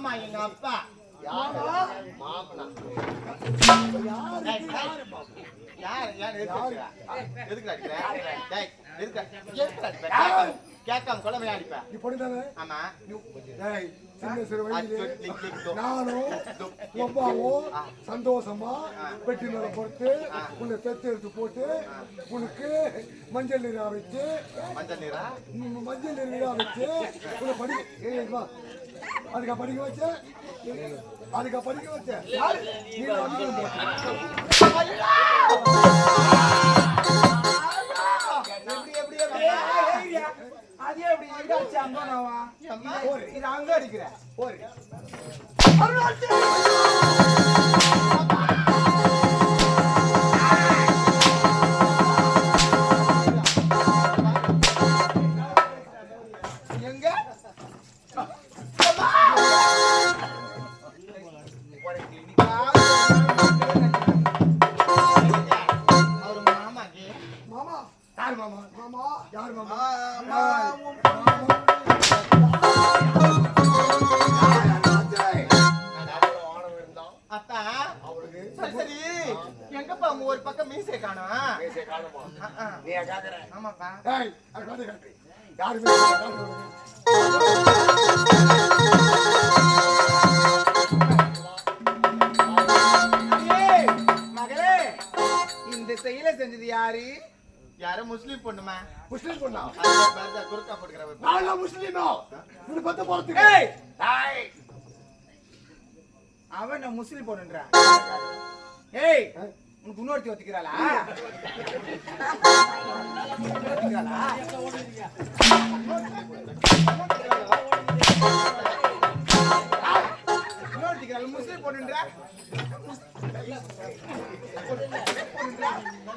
ஆமா எங்க அப்பா? கேட்காம- கொலை அடிப்ப. நீ பொண்ணுதானே ஆமா. சின்ன சிறு வயதிலே. நானும் அப்பாவும் சந்தோஷமா பெட்டி மேல பொறுத்து உன்னை பெத்து எடுத்து போட்டு உனக்கு மஞ்சள் நீரா வச்சு மஞ்சள் நீரா? மஞ்சள் நீரா வச்சு உன்னை படி. அதுக்கா படிக்க வச்ச? அதுக்கா படிக்க வச்ச? யாரு? நீ வந்து போட்டு எப்படி மீசை காணோம் பேச காணுமா ஆ, ஆ. நீ கேக்குற ஆமாப்பா ஏய் அது காட்டு யாருமே மகளே இந்த செயலை செஞ்சது யாரு யாரோ முஸ்லீம் பொண்ணுமா? முஸ்லீம் பொண்ணா குறுக்கா போட்டுக்கிற நான் முஸ்லீமா? உன்னை பத்த போறதுக்கு. ஏய்! டேய் அவன் முஸ்லிம் பொண்ணுன்றான் ஏய்! உனக்கு இன்னொருத்தி ஒத்துக்கிறாளா ஒத்துக்கிறாளா? இன்னொருத்திக்கிறாளா?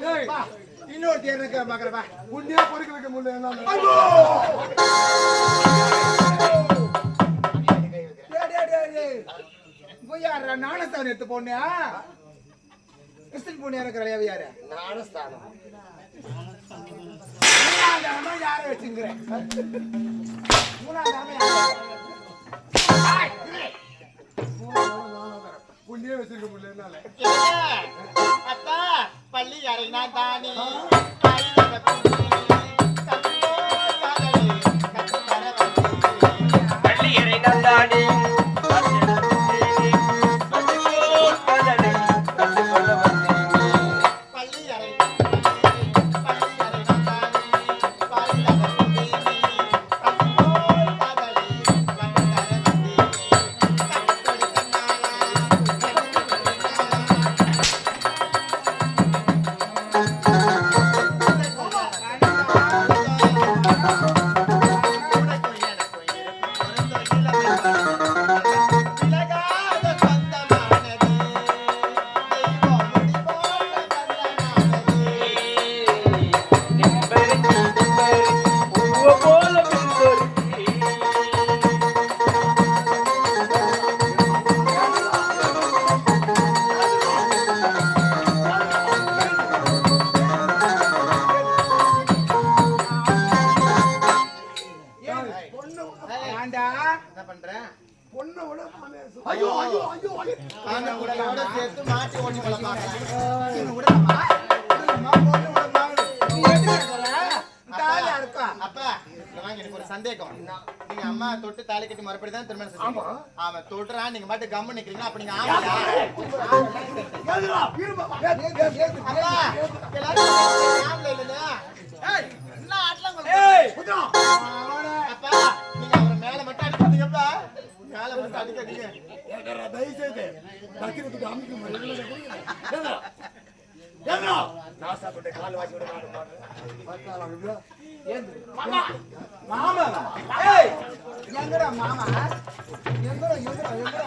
ஏய் இன்னொருத்தி எனக்கு பாக்குறப்பா? உன்னே பொறுக்க வைக்க முடியல என்னால போய் எடுத்து போனியா கிறிஸ்டின் பொண்ணு இருக்கிற யாரு? ஞானஸ்தானம் மூணாவது யாரை வச்சுங்கிறேன் மூணாவது தடவை யாரை? உன்னையே வச்சிருக்க முடியல என்னால. அத்தா பள்ளி அறைனா தானே இங்க வாங்க எனக்கு ஒரு சந்தேகம் நீங்க அம்மா தொட்டு தாலி கட்டி மறுபடியும் தான் திருமணம் அவன் தொடுறான் நீங்க பாட்டு கம்மு நிக்கிறீங்க அப்ப நீங்க அப்பா எல்லாரும் மேல மட்டும் அடிக்காதீங்க. தயவு செய்து நக்கிறதுக்கு அமுக்கு மாமா! எங்கடா மாமா? எங்கடா, எங்கடா, எங்கடா?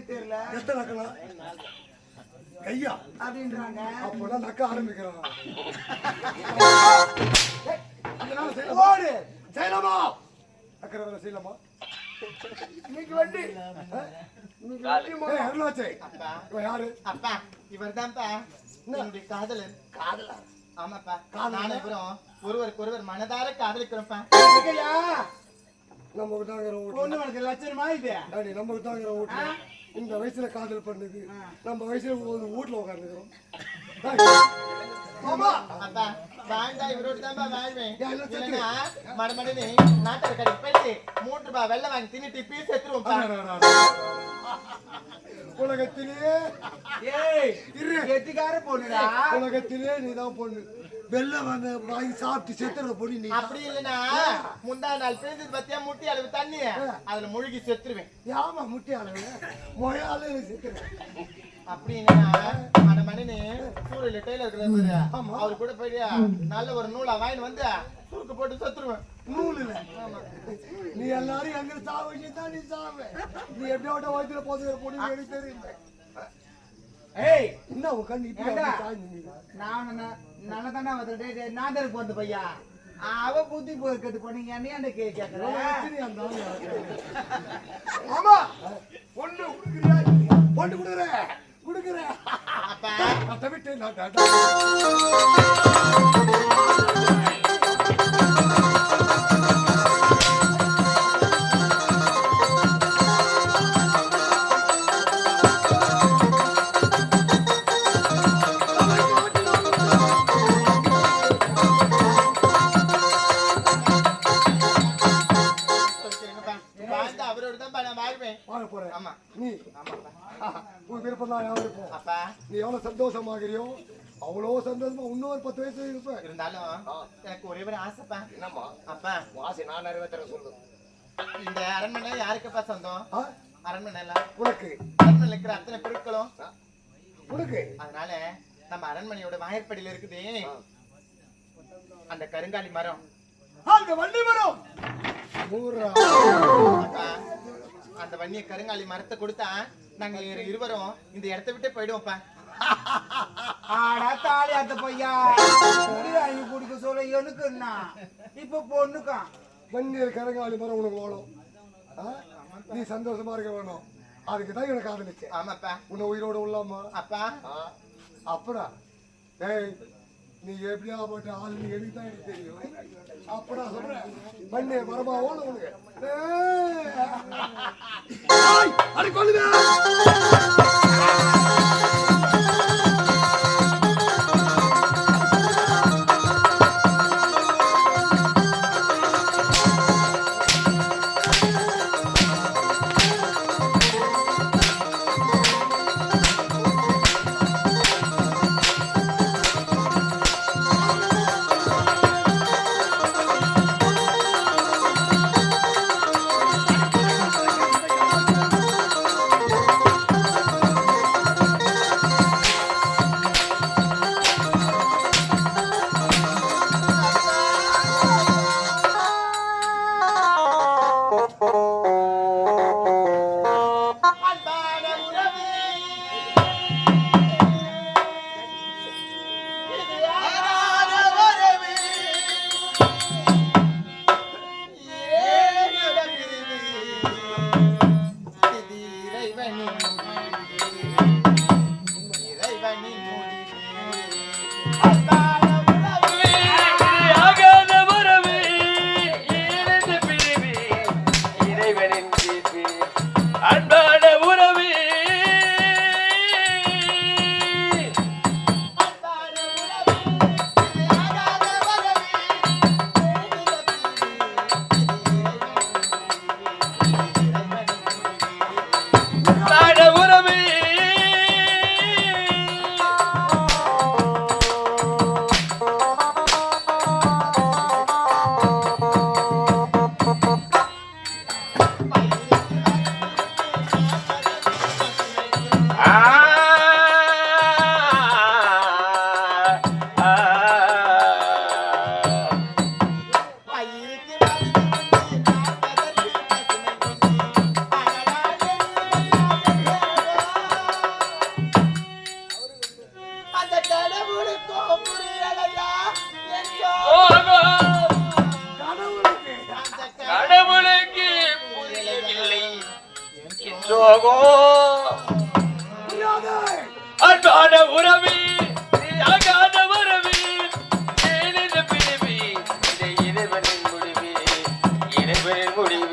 எனக்கு தெரியல எத்தனை நக்கலாம் கையா? அப்படின்றாங்க. அப்போதான் நக்க ஆரம்பிக்கிறான் இதனால செய்யலாமா? ஓடு. செய்யலாமா அக்கறை வேலை செய்யலாமா? இன்னைக்கு வண்டி. இன்னைக்கு வண்டி மோ- ஏய், அருளாச்சே அப்பா. இவன் யாரு? அப்பா என்னுடைய காதலன் காதலா? ஆமாப்பா? நானும் இவரும் ஒருவருக்கு ஒருவர் மனதார காதலிக்கிறோம்ப்பா? நம்ம வீட்டுல பொண்ணு உனக்கு லட்சணமா இது? நம்ம வீட்டுல இந்த வயசுல காதல் பண்ணுது. நம்ம வயசுல ஒரு வீட்டுல உட்காந்துக்கிறோம் மடமடனே நாட்டார் கடைக்கு போயிட்டு மூன்று ரூபாய் வெள்ளம் வாங்கி தின்னுட்டு பீஸ் எடுத்துருவோம்ப்பா உலகத்திலேயே ஏய் இரு. கெட்டிக்கார பொண்ணுடா? உலகத்திலே நீதான் பொண்ணு. வெள்ளம் வந்து வாங்கி சாப்பிட்டு செத்துற பொண்ணு நீ. அப்படி இல்லைன்னா முந்தா நாள் பிரிஞ்சது பத்தியா முட்டி அளவு தண்ணி. அதுல முழுகி செத்துருவேன். ஏமா முட்டி அளவு? மொயால செத்துறேன் அப்படி இல்லைன்னா அந்த மணினு சூரியல டெய்லர் இருக்கிற ஆமா. அவரு கூட போயிட்டு நல்ல ஒரு நூலா வாங்கிட்டு வந்து சுருக்கு போட்டு செத்துருவேன். நூல் நீ எல்லாரும் எங்க சாவ தான் நீ சாவ. நீ எப்படியோட வயிற்றுல போதுகிற பொண்ணு எனக்கு தெரியும்? ஏய் என்ன நிக்குது? நான் தானே வந்துட்டு நான் தான் போறது பையா அவ புத்தி போய் கட்டு போனீங்க என்ன என்ன கே கேக்குற? உலகத்திலே அந்த ஆளு யாரு? ஆமா. பொண்ணு கொடுக்குறியா? பொண்ணு கொடுக்குற? கொடுக்குற? அப்பா. விட்டு நான் யாரும் இருப்போம் அப்பா. நீ எவ்வளவு சந்தோஷமாகிறியோ அவ்வளோ சந்தோஷமா இன்னொரு பத்து வயசு இருப்ப. இருந்தாலும் எனக்கு ஒரே ஒரு ஆசைப்பா. என்னம்மா? அப்பா. வாசி நான் நிறைவேற்ற சொல்லு. இந்த அரண்மனை யாருக்குப்பா சொந்தம்? அரண்மனை எல்லாம் உனக்கு. அரண்மனையில் இருக்கிற அத்தனை பொருட்களும் உனக்கு. அதனால நம்ம அரண்மனையோட வாயற்படியில இருக்குது. அந்த கருங்காலி மரம். அந்த ஊரா. அப்பா, அந்த வன்னிய கருங்காலி மரத்தை கொடுத்தா நாங்க இரு- இருவரும் இந்த இடத்தை விட்டு போயிடுவோம்ப்பா. ஆடா தாலி பையா. குடி வாங்கி குடிக்க சொல்ல எனக்குன்னா இப்ப பொண்ணுக்கான் வண்டியர் கரங்காலி மரம் உனக்கு? நீ சந்தோஷமா இருக்க வேணும். அதுக்கு தான் எனக்கு காதலிச்சேன் ஆமாப்பா. உன்னை உயிரோட உள்ளாமா. அப்பா. அப்படா. டேய் நீ எப்படியா போட்ட ஆள் நீ எனக்கு தான் எனக்கு தெரியும். அப்படா சொல்றேன். மண்ணே மரமா ஓட உனக்கு. அடி கொள்ளுங்க. Oh.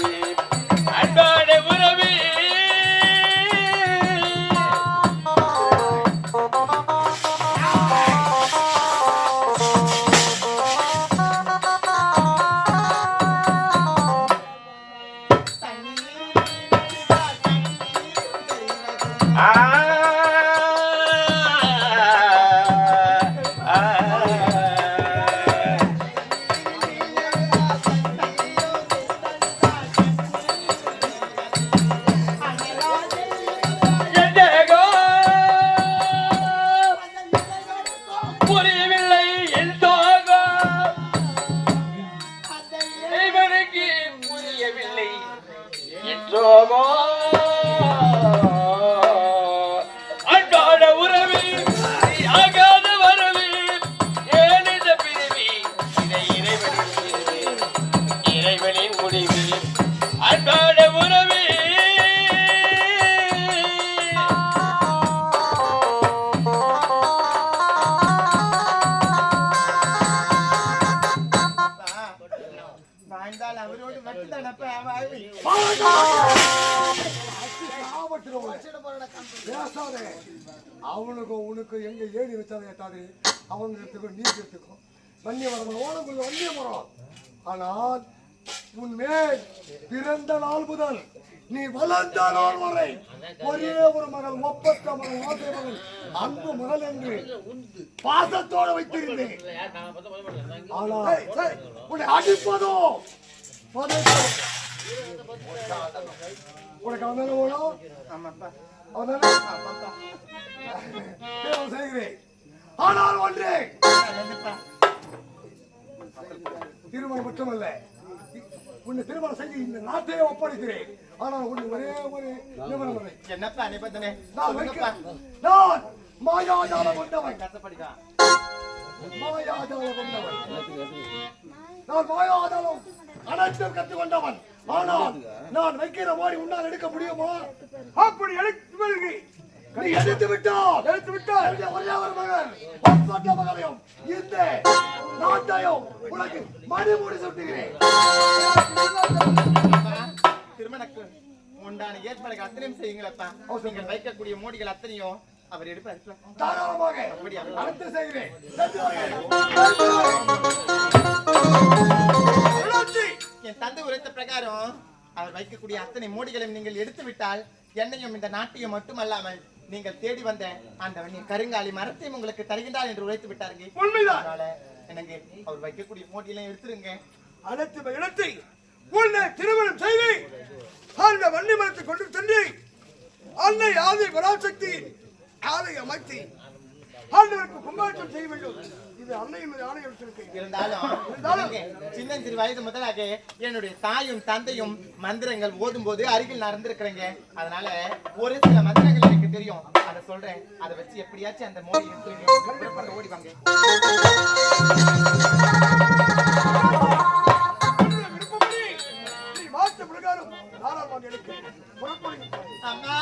দেব உனக்கு எங்க ஏறி வச்சாலும் ஏத்தாதே அவங்க எடுத்துக்கோ நீ எடுத்துக்கோ. வன்னிய மரம் ஓனக்குள்ள வன்னிய மரம். ஆனால் உன்மேல் பிறந்த நாள் முதல் நீ வளர்ந்த நாள் வரை ஒரே ஒரு மகள் ஒப்பற்ற மகள் ஓசை மகள் அன்பு மகள் என்று பாசத்தோடு வைத்திருந்தேன். ஆனால் உன்னை அடிப்பதோ பதட்டோ. உனக்கு அவன் ஓடும்? ஆமாப்பா. அவன் தேவம் செய்கிறேன் ஆனால் ஒன்று. திருமணம் மட்டுமல்ல. உன்னை திருமணம் செய்து இந்த நாட்டையே ஒப்படைக்கிறேன். ஆனால் உன்னை ஒரே ஒரு நிபந்தனை. என்னப்பா நிபந்தனை? நான் சொல்லுங்கப்பா வைக்க நான் மாயாஜாலம் கொண்டவன். மாயாஜாலம் கொண்டவன். நான் மாயாஜாலம். அனைத்தும் கற்றுக்கொண்டவன். ஆனால் நான் வைக்கிற மாதிரி உன்னால் எடுக்க முடியுமா? அப்படி எடுத்து வருகை நீ எடுத்து விட்டால் எடுத்து விட்டால் என்னுடைய ஒரே ஒரு மகன். ஒப்பற்ற மகனையும் இந்த நாட்டையும் உனக்கு மறுமொழி சுட்டுகிறேன். திருமணக்கு உண்டான ஏற்பாடுகள் அத்தனையும் செய்யுங்களப்பா. நீங்கள் வைக்கக்கூடிய மூடிகள் அத்தனையும் அவர் எடுப்பாரு. தாராளமாக? அடுத்து செய்கிறேன். என் தந்தை உரைத்த பிரகாரம் அவர் வைக்கக்கூடிய அத்தனை மூடிகளையும் நீங்கள் எடுத்து விட்டால் என்னையும் இந்த நாட்டையும் மட்டுமல்லாமல் நீங்கள் தேடி வந்த அந்த கருங்காலி மரத்தையும் உங்களுக்கு தருகின்றார் என்று உரைத்து விட்டாருங்க. உண்மைதான். எனக்கு அவர் வைக்கக்கூடிய மூடியெல்லாம் எடுத்துருங்க. அனைத்து இடத்தை உன்னை திருமணம் செய்து அந்த வன்னி மரத்தை கொண்டு சென்று அன்னை ஆதி பராசக்தி ஆலை அமைத்து ஆண்டவருக்கு கும்பாட்சம் செய்ய வேண்டும். இது அன்னையின் மீது ஆணை எடுத்திருக்கேன் இருந்தாலும் எனக்கு சின்னஞ்சிறு வயது முதலாக என்னுடைய தாயும் தந்தையும் மந்திரங்கள் ஓதும் போது அருகில் நடந்திருக்கிறேங்க. அதனால ஒரு சில மந்திரங்கள் எனக்கு தெரியும். அதை சொல்றேன். அதை வச்சு எப்படியாச்சும் அந்த மோடி எடுத்துருங்க. ஓடி வாங்க விருப்பப்படி நீ மாற்ற பிரகாரம் தாராளமாக எடுக்க புறப்படுங்க அம்மா!